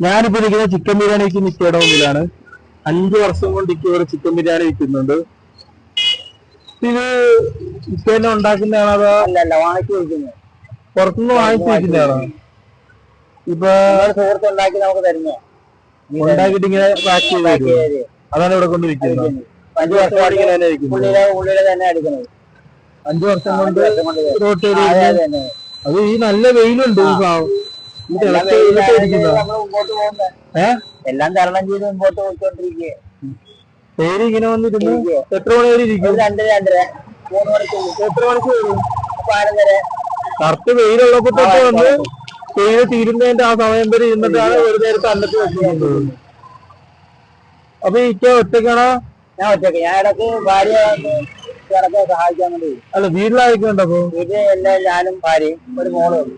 ഞാനിപ്പോ ഇരിക്കുന്ന ചിക്കൻ ബിരിയാണി വിൽക്കുന്ന ഇക്കയുടെ മുമ്പിലാണ് അഞ്ചു വർഷം കൊണ്ട് ഇക്ക ഇവിടെ ചിക്കൻ ബിരിയാണി വിൽക്കുന്നുണ്ട് ഇത് ഇക്ക ഉണ്ടാക്കുന്നതാണ് ഉണ്ടാക്കുന്നതാണോ അതോ അല്ല അല്ല വാങ്ങിച്ചു വയ്ക്കുന്നത് പുറത്തുനിന്ന് വാങ്ങിച്ചു വെക്കുന്നതാണോ? ഇപ്പൊ സുഹൃത്ത് ഉണ്ടാക്കി നമുക്ക് തരുന്നേ. ഉണ്ടാക്കിട്ട് ഇങ്ങനെ പാക്ക് ചെയ്ത് അതാണ് ഇവിടെ കൊണ്ട് വിൽക്കുന്നത് അഞ്ചു വർഷം വിൽക്കുന്നത് ഉള്ളിലെ ഉള്ളിലെ തന്നെ എടുക്കുന്നത് അഞ്ചു വർഷം കൊണ്ട് റോട്ടേരി അതെ ഈ നല്ല വെയിലുണ്ട് ഈ. എല്ലാം തരണം ചെയ്ത് മുമ്പോട്ട് എല്ലാം തരണം ചെയ്ത് മുമ്പോട്ട് പോയിക്കൊണ്ടിരിക്കുക പേര് ഇങ്ങനെ വന്നിരുന്നു. എത്ര മണി വരെ ഇരിക്കും? ഒരു രണ്ട് രണ്ടര. മൂന്ന് മണിക്ക് എത്ര മണിക്ക് വരും? കറുത്ത് വെയിലുള്ളപ്പോ തൊട്ട് വന്ന് വെയിൽ തീരുന്നതിന്റെ ആ സമയം വരെ ഇരുന്നിട്ടാണ് ഒരു നേരത്തെ അന്നത്ത് വെച്ചിരിക്കുന്നത്. അപ്പൊ ഇക്ക ഒറ്റക്കാണോ ഞാൻ ഒറ്റയ്ക്ക് ഞാൻ ഇടയ്ക്ക് ഭാര്യ സഹായിക്കാൻ വേണ്ടി. അല്ല വീട്ടിലായിരിക്കും ഉണ്ടോ വീട്ടിൽ എല്ലാം ഞാനും ഭാര്യയും ഒരു മോളും.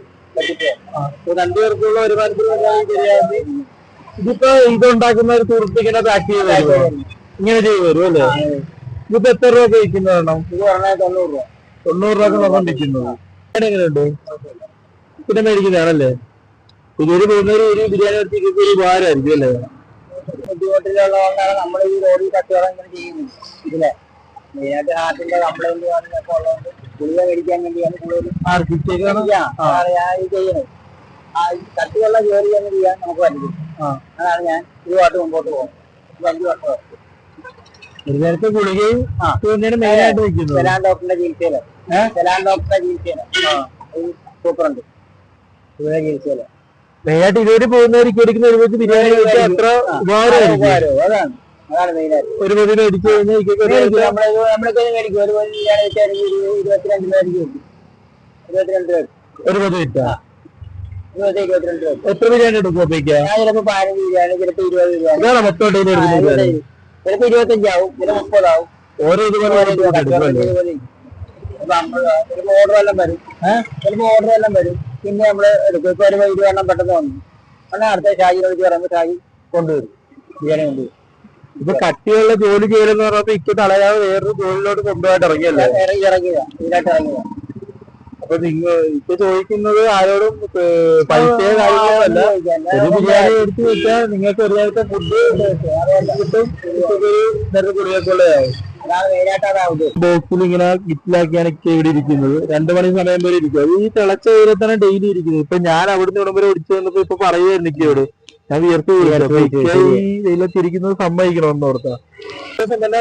രണ്ടുപേർക്കുള്ള വരുമാനത്തിന് ശരിയാക്കി ഇതിപ്പോ ഇതുണ്ടാക്കുന്ന ഒരു തുറപ്പിക്കുന്ന പാക്ക് ചെയ്ത് ഇങ്ങനെ ചെയ്ത് വരും അല്ലേ? ഇതിപ്പോ എത്ര രൂപ ഇത് പറഞ്ഞാൽ തൊണ്ണൂറ് രൂപ. തൊണ്ണൂറ് രൂപ കൊണ്ടിരിക്കുന്നത് എങ്ങനെയുണ്ട്? പിന്നെ മേടിക്കുന്നതാണല്ലേ? ഇതൊരു പോകുന്നൊരു ഒരു ബിരിയാണി എടുത്തിട്ട് ഒരു ഭാരമായിരിക്കും അല്ലേ? ബുദ്ധിമുട്ടിലുള്ളതുകൊണ്ടാണ് നമ്മൾ ഈ റോഡിൽ കച്ചവടം ഇങ്ങനെ ചെയ്യുന്നത്. ഇതിലെ മെയിനായിട്ട് ഹാർട്ടിന്റെ കംപ്ലൈന്റ് കാര്യങ്ങളൊക്കെ ഉള്ളതുകൊണ്ട് ഗുളിക മേടിക്കാൻ വേണ്ടിയാണ് കൂടുതലും ഞാൻ ചെയ്യുന്നത് കട്ടിയുള്ള ജോലി തന്നെ ചെയ്യാൻ നമുക്ക് പറ്റും. അതാണ് ഞാൻ ഇതുമായിട്ട് മുമ്പോട്ട് പോകുന്നത്. അഞ്ച് വർഷം ഒരു നേരത്തെ ഗുളികയും വെക്കുന്നത് സെലാൻ ഡോക്ടറിന്റെ ചികിത്സയിൽ? സെലാൻ ഡോക്ടറുടെ ചികിത്സയിൽ. സൂപ്പറുണ്ട്. ഇവിടെ ചികിത്സയിൽ. മെയിൻ ആയിട്ട് ഇതുവരെ പോകുന്നവർക്ക് എടുക്കുന്ന ഒരു വെച്ച് ബിരിയാണി കഴിച്ചാൽ അത്ര ഉപകാരമായിരിക്കും. അതാണ്. മെയിനായിട്ട് ഒരു അടിച്ചു കഴിഞ്ഞാൽ ഒരു പൊതി എത്ര ബിരിയാണി എടുക്കും അപ്പേക്ക ഞാൻ ചിലപ്പോ പതിനഞ്ച് ബിരിയാണി ചിലപ്പോ ഇരുപത് ബിരിയാണി. ഇതാണ് മൊത്തം ചിലപ്പോ ഇരുപത്തഞ്ചാവും ചില മുപ്പതാവും. ഓരോ ഇതുപോലെ ചിലപ്പോ ഓർഡർ എല്ലാം വരും. ചിലപ്പോ ഓർഡർ എല്ലാം വരും. പിന്നെ നമ്മൾ എടുക്കും. ഇപ്പൊ ഒരു ഇരുപതെണ്ണം പെട്ടെന്ന് വന്നു. അങ്ങനെ അടുത്ത ഷാജിനോട് പറയുമ്പോൾ ഷാജി കൊണ്ടുവരും. ബിരിയാണി കൊണ്ടുവരും. ഇപ്പൊ കട്ടിയുള്ള ജോലി ചെയ്യലെന്ന് പറഞ്ഞപ്പോ ഇക്ക് തളയാതെ വേറൊരു ജോലിയിലോട്ട് കൊണ്ടുപോയിട്ട് ഇറങ്ങിയല്ലേ? ഇറങ്ങി ഇറങ്ങിയതാ ഇതിനായിട്ട് ഇറങ്ങിയതാ. അപ്പൊ നിങ്ങൾ ഇപ്പൊ ചോദിക്കുന്നത് ആരോടും പൈസ പൈസയോ കാര്യങ്ങളോ ഒരു ബിരിയാണി എടുത്തു വെച്ചാൽ നിങ്ങൾക്ക് ഒരു നേരത്തെ ഫുഡ് കിട്ടും നേരത്തെ കുടിയേക്കുള്ളതാവും ബോക്സിൽ ഇങ്ങനെ കിറ്റിലാക്കിയാണ് ഇവിടെ ഇരിക്കുന്നത്. രണ്ടു മണി സമയം വരെ ഇരിക്കും. അത് ഈ തിളച്ച വെയിലത്താണ് ഡെയിലി ഇരിക്കുന്നത്. ഇപ്പൊ ഞാൻ അവിടുന്ന് ഇവിടം വരെ ഓടിച്ചു വന്നപ്പോ ഇപ്പൊ പറയുമായിരുന്നു ഇക്കയോട് ഞാൻ വിയർത്ത് വെയിലത്തിരിക്കുന്നത് സമ്മതിക്കണമെന്ന് ഓർത്താ.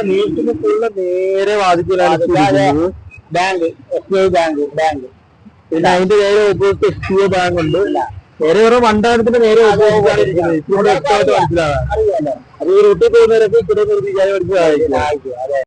നീട്ടിന് ഫുള്ള് നേരെ വാദിക്കലാണ് bank S B I bank bank പിന്നെ അതിന്റെ നേരെ ഓപ്പോസിറ്റ് എസ് ടി ബാങ്ക് ഉണ്ട്. നേരെ വേറെ മണ്ഡലത്തിന്റെ നേരെ ഓപ്പോസിറ്റ് അറിയാലോ. അത് ഈ റൂട്ടിൽ പോകുന്നവരൊക്കെ ഇവിടെ നിർത്തി